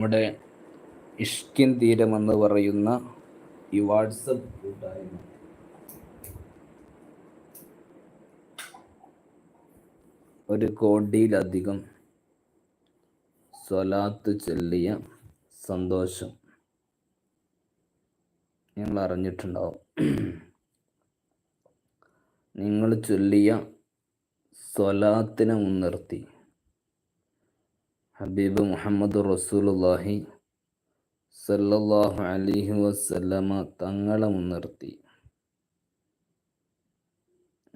നമ്മുടെ ഇഷ്കിൻ തീരം എന്ന് പറയുന്ന ഈ വാട്സപ്പ് കൂട്ടായ്മ. ഒരു കോടിയിലധികം സ്വലാത്ത് ചൊല്ലിയ സന്തോഷം നിങ്ങൾ അറിഞ്ഞിട്ടുണ്ടാവും നിങ്ങൾ ചൊല്ലിയ സ്വലാത്തിനെ മുൻനിർത്തി. ഹബീബ് മുഹമ്മദ് റസൂലുള്ളാഹി സല്ലല്ലാഹു അലൈഹി വസല്ലമ തങ്ങളെ മുൻനിർത്തി.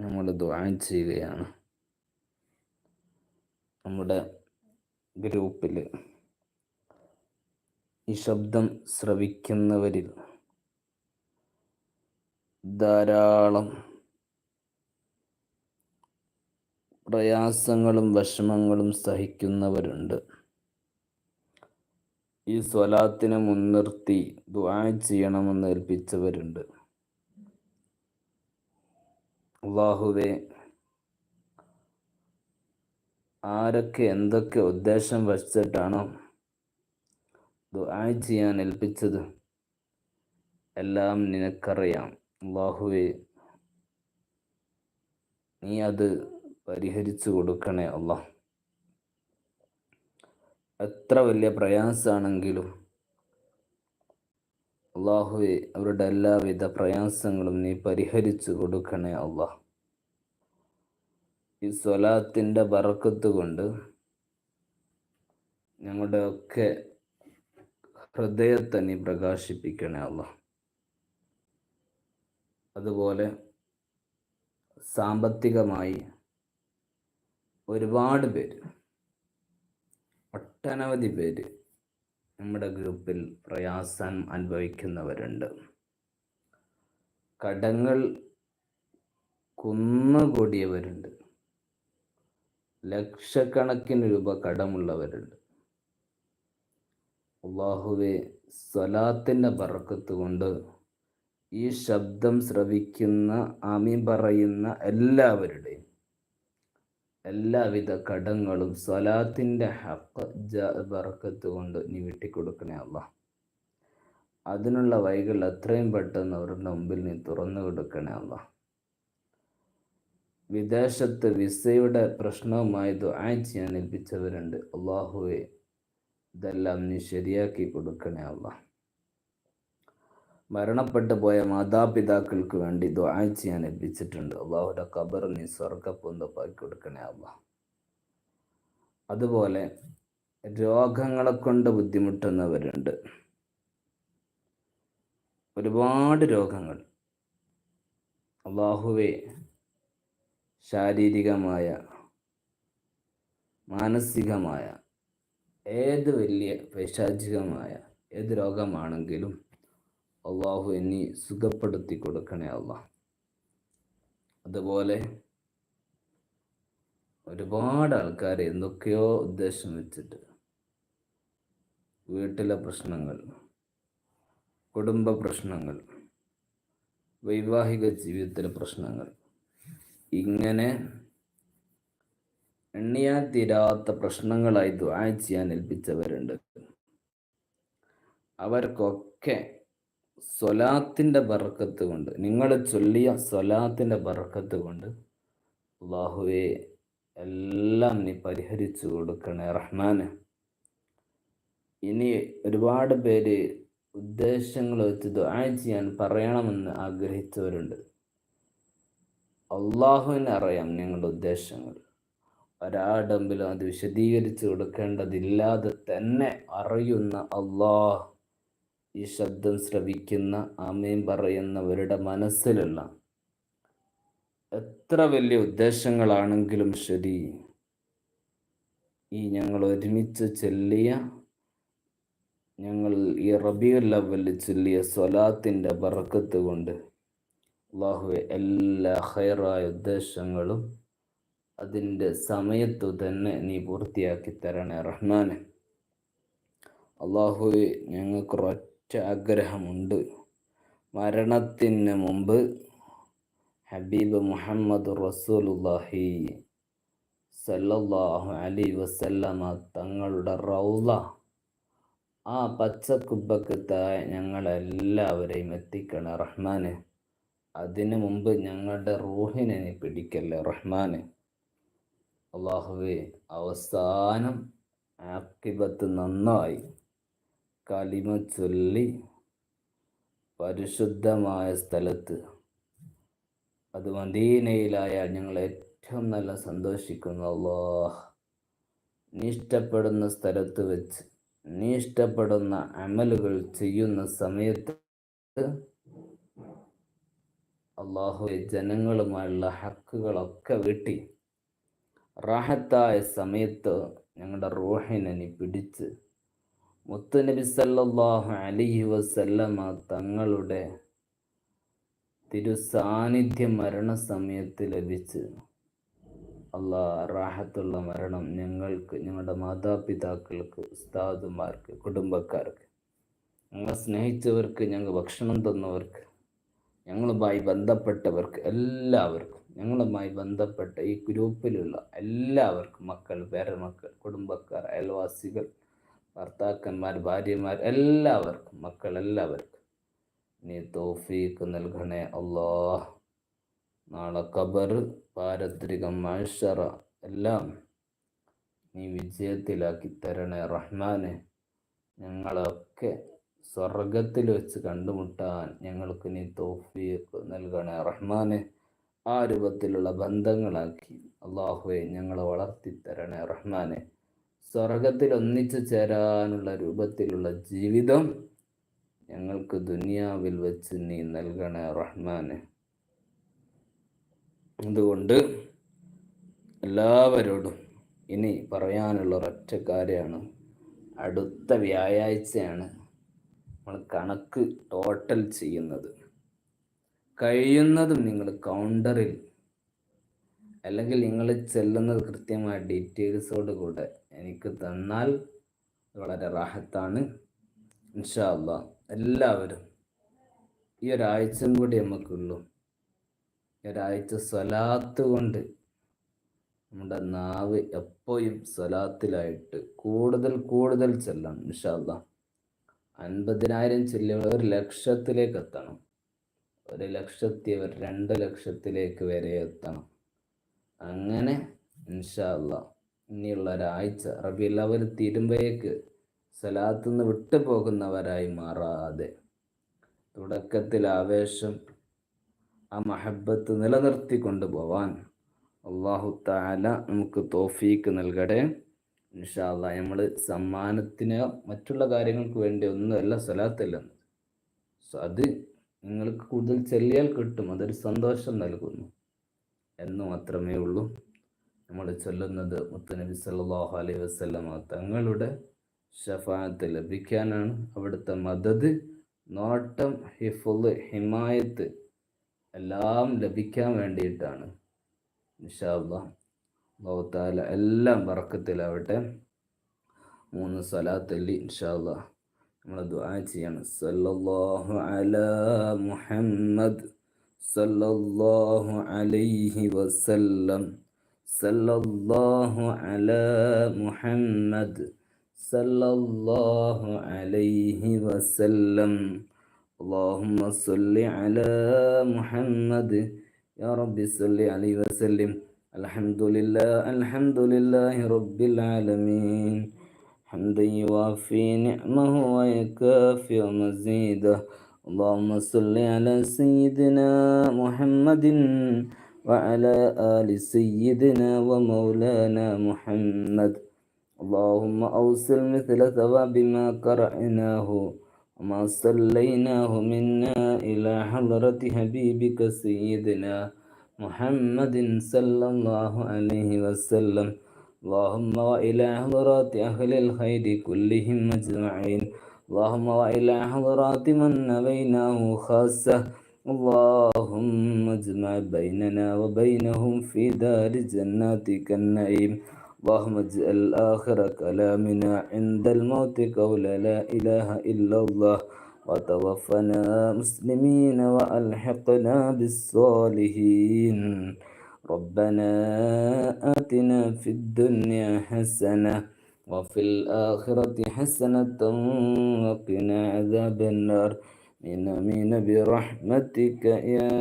നമ്മൾ ദുആ ചെയ്യുകയാണ്. നമ്മുടെ ഗ്രൂപ്പിൽ ഈ ശബ്ദം ശ്രവിക്കുന്നവരിൽ ധാരാളം പ്രയാസങ്ങളും വിഷമങ്ങളും സഹിക്കുന്നവരുണ്ട്. ഈ സ്വലാത്തിനെ മുൻനിർത്തി ദുആ ചെയ്യണമെന്ന് ഏൽപ്പിച്ചവരുണ്ട്. അള്ളാഹുവെ ആരൊക്കെ എന്തൊക്കെ ഉദ്ദേശം വച്ചിട്ടാണോ ദുആ ചെയ്യാൻ ഏൽപ്പിച്ചത് എല്ലാം നിനക്കറിയാം. അള്ളാഹുവെ നീ അത് പരിഹരിച്ചു കൊടുക്കണേ അള്ളാഹ് എത്ര വലിയ പ്രയാസമാണെങ്കിലും അള്ളാഹുവെ അവരുടെ എല്ലാവിധ പ്രയാസങ്ങളും നീ പരിഹരിച്ചു കൊടുക്കണേ അള്ളാഹ് ഈ സ്വലാത്തിന്റെ ബറക്കത്ത് കൊണ്ട് ഞങ്ങളുടെ ഒക്കെ ഹൃദയത്തെ നീ പ്രകാശിപ്പിക്കണേ അള്ളാഹ് അതുപോലെ സാമ്പത്തികമായി ഒരുപാട് പേര് ഒട്ടനവധി പേര് നമ്മുടെ ഗ്രൂപ്പിൽ പ്രയാസം അനുഭവിക്കുന്നവരുണ്ട്. കടങ്ങൾ കുന്നുകൂടിയവരുണ്ട്. ലക്ഷക്കണക്കിന് രൂപ കടമുള്ളവരുണ്ട്. അള്ളാഹുവെ സ്വലാത്തിന്റെ പറക്കത്ത് കൊണ്ട് ഈ ശബ്ദം ശ്രവിക്കുന്ന ആമീൻ പറയുന്ന എല്ലാവരുടെയും എല്ലാവിധ കടങ്ങളും സ്വലാത്തിന്റെ ഹക്ക് ബറക്കത്ത് കൊണ്ട് നീ വെട്ടിക്കൊടുക്കണേ അല്ല അതിനുള്ള വൈകൾ എത്രയും പെട്ടെന്ന് അവരുടെ മുമ്പിൽ നീ തുറന്നു കൊടുക്കണേ അല്ല വിദേശത്ത് വിസയുടെ പ്രശ്നവുമായി ദുആ ചെയ്യാൻ ഏൽപ്പിച്ചവരുണ്ട് അള്ളാഹുവെ ഇതെല്ലാം നീ ശരിയാക്കി കൊടുക്കണേ അല്ല മരണപ്പെട്ടു പോയ മാതാപിതാക്കൾക്ക് വേണ്ടി ദുആ ചെയ്യാൻ ഏൽപ്പിച്ചിട്ടുണ്ട് അള്ളാഹുടെ ഖബർ നീ സ്വർഗപ്പൊന്തപ്പാക്കി കൊടുക്കണേ അല്ല അതുപോലെ രോഗങ്ങളെ കൊണ്ട് ബുദ്ധിമുട്ടുന്നവരുണ്ട്. ഒരുപാട് രോഗങ്ങൾ. അള്ളാഹുവെ ശാരീരികമായ മാനസികമായ ഏത് വലിയ പൈശാചികമായ ഏത് രോഗമാണെങ്കിലും അള്ളാഹു എന്നെ സുഖപ്പെടുത്തി കൊടുക്കണേ അള്ളാഹ് അതുപോലെ ഒരുപാട് ആൾക്കാർ എന്തൊക്കെയോ ഉദ്ദേശം വെച്ചിട്ട് വീട്ടിലെ പ്രശ്നങ്ങൾ കുടുംബ പ്രശ്നങ്ങൾ വൈവാഹിക ജീവിതത്തിലെ പ്രശ്നങ്ങൾ ഇങ്ങനെ എണ്ണിയാൻ തീരാത്ത പ്രശ്നങ്ങളായി ദ്വാ ചെയ്യാൻ ഏൽപ്പിച്ചവരുണ്ട്. അവർക്കൊക്കെ സ്വലാത്തിന്റെ ബർക്കത്ത് കൊണ്ട് നിങ്ങൾ ചൊല്ലിയ സ്വലാത്തിന്റെ ബർക്കത്ത് കൊണ്ട് അള്ളാഹുവെ എല്ലാം നീ പരിഹരിച്ചു കൊടുക്കണേ റഹ്മാന്. ഇനി ഒരുപാട് പേര് ഉദ്ദേശങ്ങൾ വെച്ച് ദുആ ചെയ്യാൻ പറയണമെന്ന് ആഗ്രഹിച്ചവരുണ്ട്. അള്ളാഹുവിനെ അറിയാം നിങ്ങളുടെ ഉദ്ദേശങ്ങൾ. ഒരാടമ്പിലും അത് വിശദീകരിച്ചു കൊടുക്കേണ്ടതില്ലാതെ തന്നെ അറിയുന്ന അള്ളാഹ് ഈ ശബ്ദം ശ്രവിക്കുന്ന ആമയും പറയുന്നവരുടെ മനസ്സിലുള്ള എത്ര വലിയ ഉദ്ദേശങ്ങളാണെങ്കിലും ശരി. ഈ ഞങ്ങൾ ഒരുമിച്ച് ചെല്ലിയ ഞങ്ങൾ ഈ റബിയുൽ ലെവലിൽ ചൊല്ലിയ സ്വലാത്തിന്റെ ബറക്കത്ത് കൊണ്ട് അള്ളാഹുവെ എല്ലാ ഹൈറായ ഉദ്ദേശങ്ങളും അതിന്റെ സമയത്തു തന്നെ നീ പൂർത്തിയാക്കി തരണേ റഹ്മാനെ. അള്ളാഹുവെ ഞങ്ങൾക്ക് ഒറ്റ ആഗ്രഹമുണ്ട്. മരണത്തിന് മുമ്പ് ഹബീബ് മുഹമ്മദ് റസൂലുല്ലാഹി സല്ലല്ലാഹു അലൈഹി വസല്ലമ തങ്ങളുടെ റൗള ആ പച്ചക്കുബക്ക് താഴെ ഞങ്ങളെല്ലാവരെയും എത്തിക്കണേ റഹ്മാന്. അതിനു മുമ്പ് ഞങ്ങളുടെ റൂഹിനെ പിടിക്കല്ലേ റഹ്മാന്. അള്ളാഹുവേ അവസാനം ആക്കിബത്ത് നന്നായി. കലിമ ചൊല്ലി പരിശുദ്ധമായ സ്ഥലത്ത്. അത് മദീനയിലായാൽ ഞങ്ങൾ ഏറ്റവും നല്ല സന്തോഷിക്കുന്നു. അള്ളാഹ് നീ ഇഷ്ടപ്പെടുന്ന സ്ഥലത്ത് വെച്ച് നീ ഇഷ്ടപ്പെടുന്ന അമലുകൾ ചെയ്യുന്ന സമയത്ത് അള്ളാഹു ജനങ്ങളുമായുള്ള ഹക്കുകളൊക്കെ വെട്ടി റാഹത്തായ സമയത്ത് ഞങ്ങളുടെ റൂഹിനെ പിടിച്ച് മുത്തുനബി സല്ലാഹു അലൈഹി വസല്ലമ തങ്ങളുടെ തിരുസാന്നിധ്യം മരണസമയത്ത് ലഭിച്ച് അള്ളാ റാഹത്തുള്ള മരണം ഞങ്ങൾക്ക് ഞങ്ങളുടെ മാതാപിതാക്കൾക്ക് ഉസ്താദുമാർക്ക് കുടുംബക്കാർക്ക് ഞങ്ങളെ സ്നേഹിച്ചവർക്ക് ഞങ്ങൾ ഭക്ഷണം തന്നവർക്ക് ഞങ്ങളുമായി ബന്ധപ്പെട്ടവർക്ക് എല്ലാവർക്കും ഞങ്ങളുമായി ബന്ധപ്പെട്ട ഈ ഗ്രൂപ്പിലുള്ള എല്ലാവർക്കും മക്കൾ പേരമക്കൾ കുടുംബക്കാർ അയൽവാസികൾ ഭർത്താക്കന്മാർ ഭാര്യമാർ എല്ലാവർക്കും മക്കൾ എല്ലാവർക്കും. നീ തോഫീക്ക് നൽകണേ അള്ളാഹ്. നാളെ കബർ പാരത്രികം മഴറ എല്ലാം നീ വിജയത്തിലാക്കി തരണേ റഹ്മാനെ. ഞങ്ങളൊക്കെ സ്വർഗത്തിൽ വെച്ച് കണ്ടുമുട്ടാൻ ഞങ്ങൾക്ക് നീ തോഫീക്ക് നൽകണേ റഹ്മാനെ. ആ രൂപത്തിലുള്ള ബന്ധങ്ങളാക്കി അള്ളാഹുവെ ഞങ്ങളെ വളർത്തിത്തരണേ റഹ്മാനെ. സ്വർഗത്തിൽ ഒന്നിച്ചു ചേരാനുള്ള രൂപത്തിലുള്ള ജീവിതം ഞങ്ങൾക്ക് ദുനിയാവിൽ വെച്ച് നീ നൽകണേ റഹ്മാന്. അതുകൊണ്ട് എല്ലാവരോടും ഇനി പറയാനുള്ള ഒരൊറ്റ കാര്യമാണ്. അടുത്ത വ്യാഴാഴ്ചയാണ് നമ്മൾ കണക്ക് ടോട്ടൽ ചെയ്യുന്നത്. കഴിയുന്നതും നിങ്ങൾ കൗണ്ടറിൽ അല്ലെങ്കിൽ നിങ്ങൾ ചെല്ലുന്നത് കൃത്യമായ ഡീറ്റെയിൽസോട് കൂടെ എനിക്ക് തന്നാൽ വളരെ റാഹത്താണ്. ഇൻഷാ എല്ലാവരും ഈ ഒരാഴ്ചയും കൂടി നമുക്കുള്ളൂ. ഈ ഒരാഴ്ച സ്വലാത്ത് കൊണ്ട് നമ്മുടെ നാവ് എപ്പോഴും സ്വലാത്തിലായിട്ട് കൂടുതൽ കൂടുതൽ ചെല്ലണം ഇൻഷാല്ല അൻപതിനായിരം ചെല്ലുക ഒരു ലക്ഷത്തിലേക്ക് എത്തണം. ഒരു ലക്ഷത്തി ഒരു രണ്ട് ലക്ഷത്തിലേക്ക് വരെ എത്തണം. അങ്ങനെ ഇൻഷാല്ല ഇനിയുള്ള ഒരാഴ്ച റബിലവർ തീരുമ്പോഴേക്ക് സലാത്തു നിന്ന് വിട്ടു പോകുന്നവരായി മാറാതെ. തുടക്കത്തിൽ ആവേശം ആ മഹബത്ത് നിലനിർത്തി കൊണ്ടുപോവാൻ അള്ളാഹു താല നമുക്ക് തോഫീക്ക് നൽകട്ടെ. ഇൻഷാല്ല നമ്മൾ സമ്മാനത്തിന് മറ്റുള്ള കാര്യങ്ങൾക്ക് വേണ്ടി ഒന്നുമല്ല സ്വലാത്തല്ല അത് നിങ്ങൾക്ക് കൂടുതൽ ചെല്ലിയാൽ കിട്ടും അതൊരു സന്തോഷം നൽകുന്നു. എന്ന് മാത്രമേ ഉള്ളൂ. നമ്മൾ ചൊല്ലുന്നത് മുത്തനബി സല്ലാഹു അലൈഹി വസ്ലമ തങ്ങളുടെ ഷഫാത്ത് ലഭിക്കാനാണ് അവിടുത്തെ മദത് നോട്ടം ഹിഫുൽ ഹിമായത്ത് എല്ലാം ലഭിക്കാൻ വേണ്ടിയിട്ടാണ്. ഇൻഷാല്ല എല്ലാം വറക്കത്തിലാവട്ടെ. മൂന്ന് സ്വലാത്തല്ലി ഇൻഷാല്ല നമ്മൾ ദുആ ചെയ്യണം. സല്ലല്ലാഹു അലാ മുഹമ്മദ് സല്ലല്ലാഹു അലൈഹി വസല്ലം. صلى الله على محمد صلى الله عليه وسلم. اللهم صل على محمد. يا رب صل عليه وسلم. الحمد لله الحمد لله رب العالمين. حمدا يوافي نعمه ويكافئ مزيده. اللهم صل على سيدنا محمد. وعلى آل سيدنا ومولانا محمد. اللهم أوصل مثل ثواب ما قرأناه وما صليناه منا إلى حضرة حبيبك سيدنا محمد صلى الله عليه وسلم. اللهم وإلى حضرات أهل الخير كلهم أجمعين. اللهم وإلى حضرات من نبيناه خاصة اللهم اجمع بيننا وبينهم في دار جناتك النعيم. اللهم اجعل آخر كلامنا عند الموت قول لا إله إلا الله. وتوفنا مسلمين وألحقنا بالصالحين. ربنا آتنا في الدنيا حسنة وفي الآخرة حسنة وقنا عذاب النار. من برحمتك يا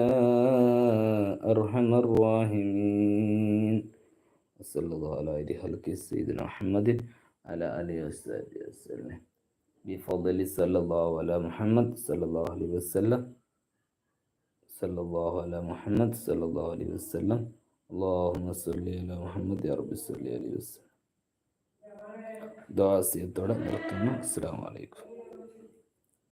أرحم الراحمين. صلى الله على أيدي خلق سيدنا محمد على آله وصحبه وسلم. بفضل صلى الله على محمد صلى الله عليه وسلم. صلى الله على محمد صلى الله عليه وسلم. اللهم صل على محمد يا رب صل عليه وسلم. دعاء سيدنا السلام عليكم.